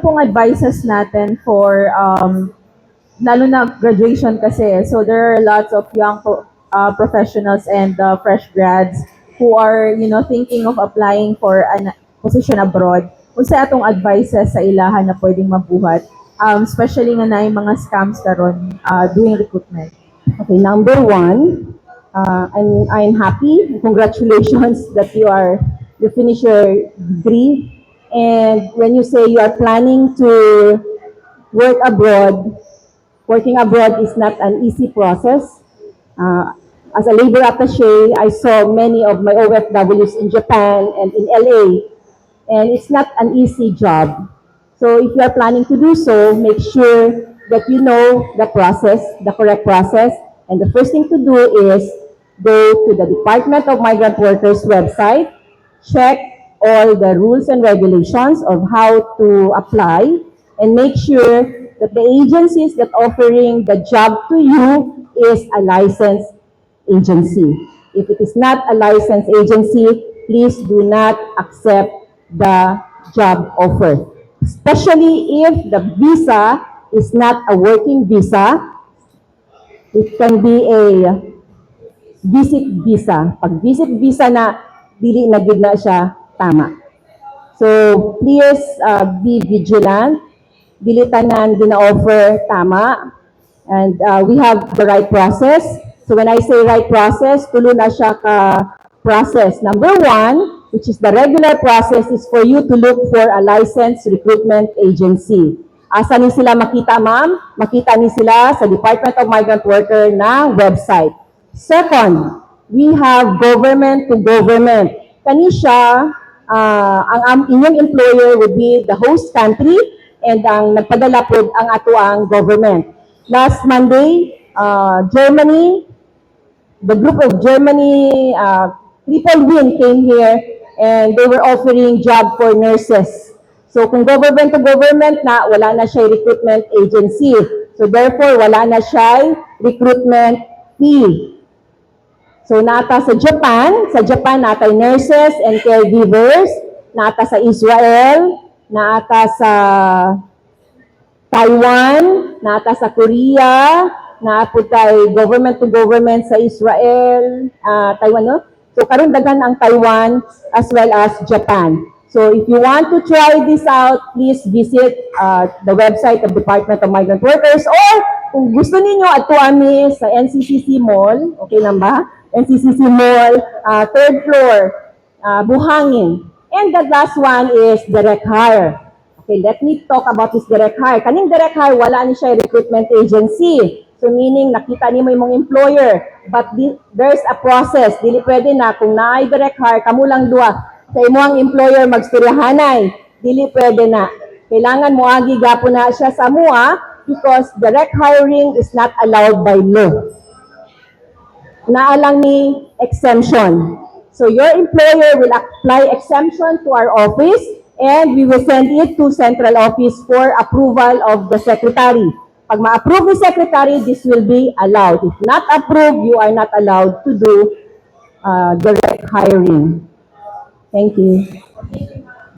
pong advices natin for um, lalo na graduation kasi. So there are lots of young pro- uh, professionals and uh, fresh grads who are, you know, thinking of applying for a position abroad. Unsa atong advices sa ilahan na pwedeng mabuhat, um, especially nga na mga scams karon uh, doing recruitment. Okay, number one, uh, I'm, I'm happy. Congratulations that you are, you finish your degree. And when you say you are planning to work abroad, working abroad is not an easy process. Uh, as a labor attaché, I saw many of my OFWs in Japan and in LA, and it's not an easy job. So if you are planning to do so, make sure that you know the process, the correct process. And the first thing to do is go to the Department of Migrant Workers website, check all the rules and regulations of how to apply, and make sure that the agencies that offering the job to you is a licensed agency. If it is not a licensed agency, please do not accept the job offer. Especially if the visa is not a working visa, it can be a visit visa. Pag visit visa na, dili na gid na siya tama. So please uh, be vigilant. Dili tanan gina-offer tama. And uh, we have the right process. So when I say right process, tulo na siya ka process. Number one, which is the regular process, is for you to look for a licensed recruitment agency. Asa ni sila makita, ma'am? Makita ni sila sa Department of Migrant Worker na website. Second, we have government to government. Kani siya, ah, ang am- inyong employer would be the host country and ang nagpadala po ang ato ang government. Last Monday, uh, Germany, the group of Germany, uh, Triple Win came here and they were offering job for nurses. So kung government to government na, wala na siya recruitment agency. So therefore, wala na siya recruitment fee. So nata sa Japan, sa Japan natay nurses and caregivers, nata sa Israel, nata sa Taiwan, nata sa Korea, naapod tay government to government sa Israel, ah, Taiwan, no? So karon daghan ang Taiwan as well as Japan. So if you want to try this out, please visit uh, the website of Department of Migrant Workers or kung gusto ninyo ato ami sa NCCC Mall, okay lang ba? NCCC Mall, uh, third floor, uh, Buhangin. And the last one is direct hire. Okay, let me talk about this direct hire. Kaning direct hire, wala ni siya recruitment agency. So meaning, nakita ni mo yung employer. But di, there's a process. Dili pwede na, kung naay direct hire, kamo lang duwa. Sa imo ang employer magstoryahanay. Dili pwede na. Kailangan mo agi gapo na siya sa mua because direct hiring is not allowed by law. Naalang ni exemption. So your employer will apply exemption to our office and we will send it to central office for approval of the secretary. Pag ma-approve ni secretary, this will be allowed. If not approved, you are not allowed to do uh, direct hiring. Thank you.